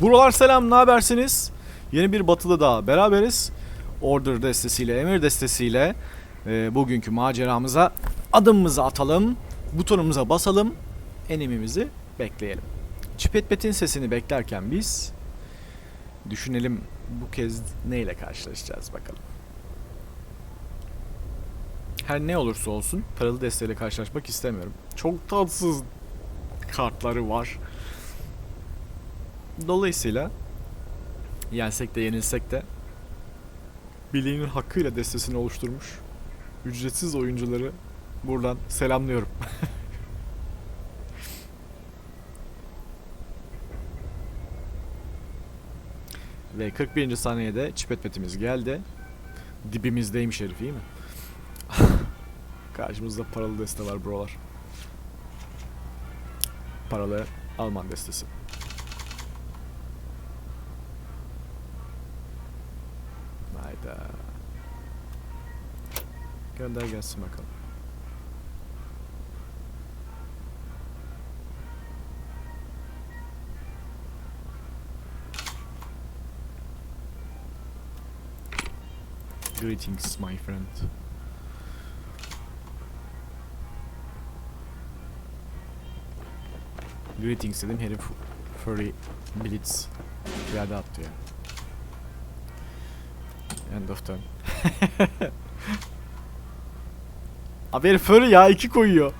Buralar selam, ne habersiniz? Yeni bir batılı daha beraberiz. Order destesiyle, emir destesiyle e, bugünkü maceramıza adımımızı atalım, butonumuza basalım, enemimizi bekleyelim. Çipetpet'in sesini beklerken biz düşünelim bu kez neyle karşılaşacağız bakalım. Her ne olursa olsun paralı desteğiyle karşılaşmak istemiyorum. Çok tatsız kartları var. Dolayısıyla yensek de yenilsek de bileğinin hakkıyla destesini oluşturmuş ücretsiz oyuncuları buradan selamlıyorum. Ve 41. saniyede çipetpetimiz geldi. Dibimizdeymiş herif iyi mi? Karşımızda paralı deste var brolar. Paralı Alman destesi. Hayda. Gönder gelsin bakalım. Greetings my friend. Greetings dedim herif Furry Blitz piyade attı ya. End of turn. Abi herif Furry ya iki koyuyor.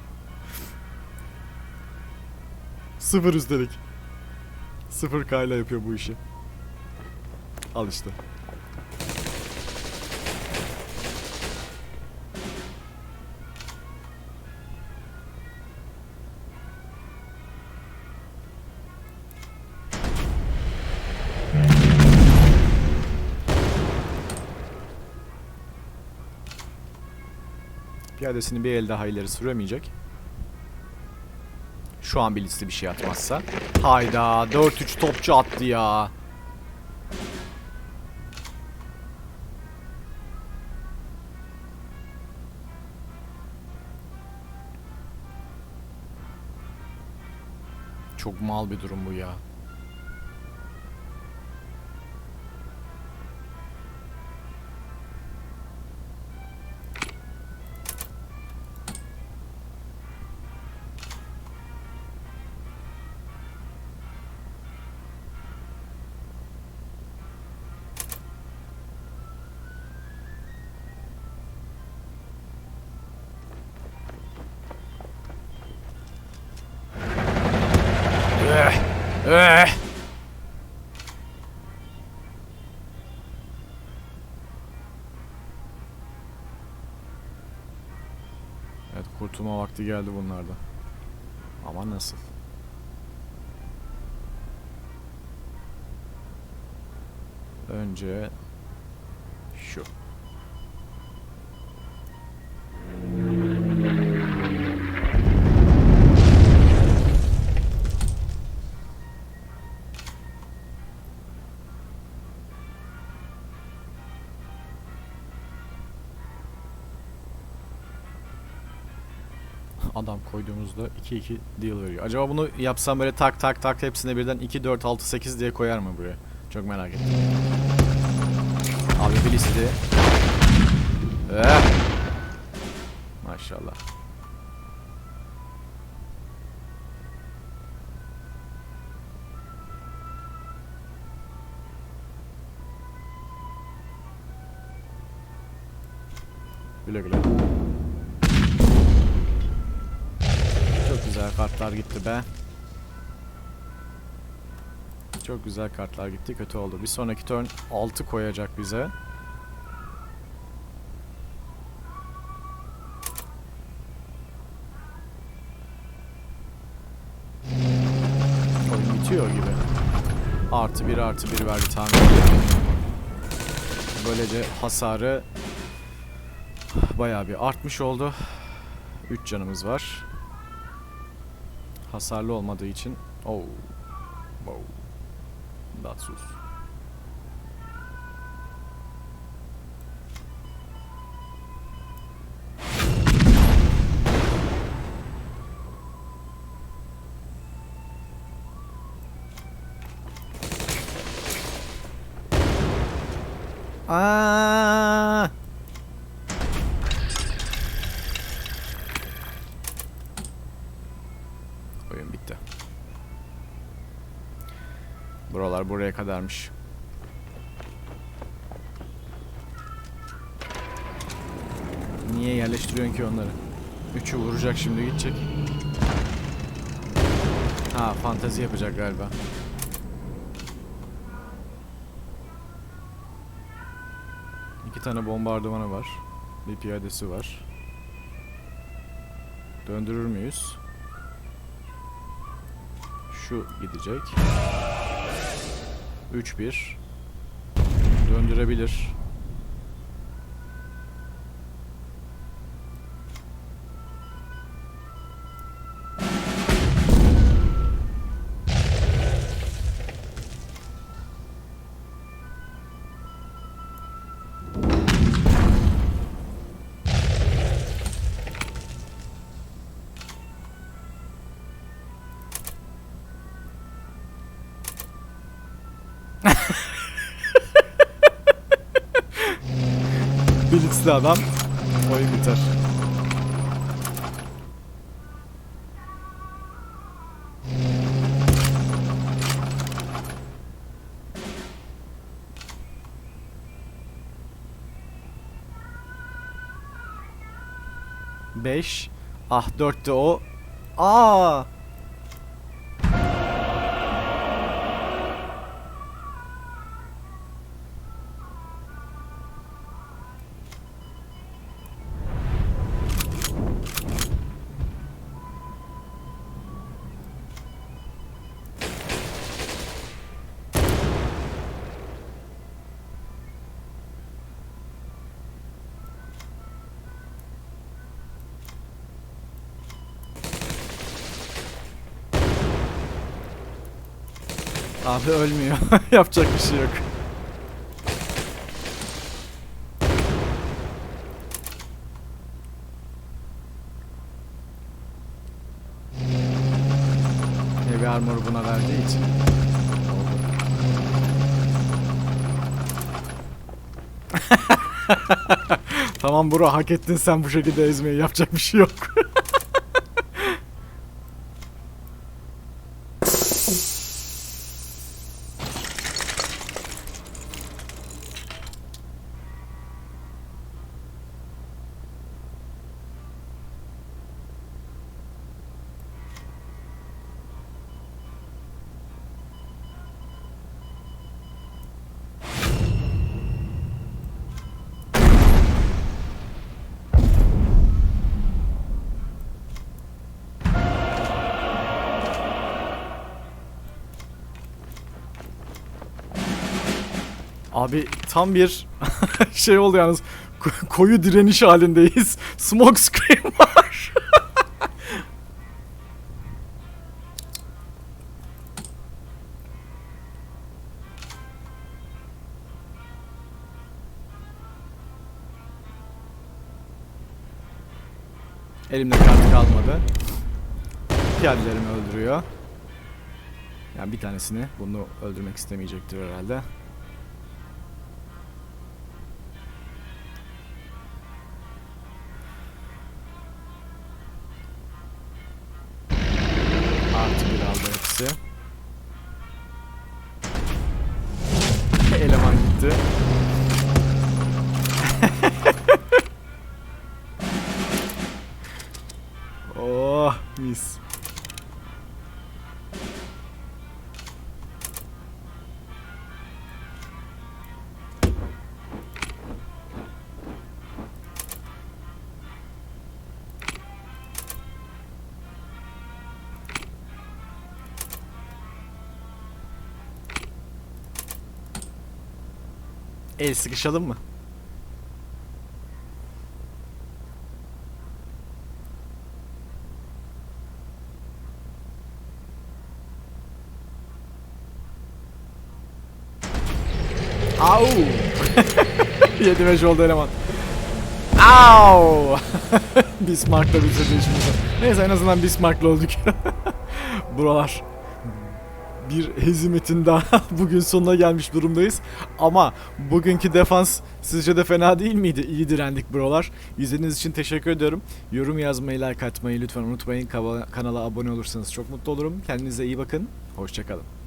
Sıfır üstelik. Sıfır K ile yapıyor bu işi. Al işte. Piyadesini bir el daha ileri süremeyecek. Şu an blitzli bir şey atmazsa. Hayda 4-3 topçu attı ya. Çok mal bir durum bu ya. Eh. Evet kurtulma vakti geldi bunlarda. Ama nasıl? Önce şu. Adam koyduğumuzda 2-2 deal veriyor. Acaba bunu yapsam böyle tak tak tak hepsine birden 2 4 6 8 diye koyar mı buraya? Çok merak ettim. Abi bir liste. Eh. Maşallah. Güle güle. Kartlar gitti be. Çok güzel kartlar gitti. Kötü oldu. Bir sonraki turn 6 koyacak bize. Oyun bitiyor gibi. Artı bir artı bir verdi tahmin. Böylece hasarı bayağı bir artmış oldu. 3 canımız var hasarlı olmadığı için. Oh. Wow. Datsus. Ah. Bitti. Buralar buraya kadarmış. Niye yerleştiriyorsun ki onları? Üçü vuracak şimdi gidecek. Ha fantezi yapacak galiba. İki tane bombardımanı var. Bir piyadesi var. Döndürür müyüz? Şu gidecek. 3-1. Döndürebilir. Blitzli adam. Oyun biter. Beş. Ah dörtte o. Aa. Abi ölmüyor. Yapacak bir şey yok. Heavy armor buna verdiği için. tamam bro hak ettin sen bu şekilde ezmeyi yapacak bir şey yok. Abi tam bir şey oldu yalnız. Ko- koyu direniş halindeyiz. Smoke screen var. Elimde kart kalmadı. Piyadelerimi öldürüyor. Yani bir tanesini bunu öldürmek istemeyecektir herhalde. Gitti. El sıkışalım mı? Au! 7 5 oldu eleman. Au! Bismarck'la bitirdi işimizi. Neyse en azından Bismarck'la olduk. Buralar bir hezimetin daha bugün sonuna gelmiş durumdayız. Ama bugünkü defans sizce de fena değil miydi? İyi direndik brolar. İzlediğiniz için teşekkür ediyorum. Yorum yazmayı, like atmayı lütfen unutmayın. Kanala abone olursanız çok mutlu olurum. Kendinize iyi bakın. Hoşçakalın.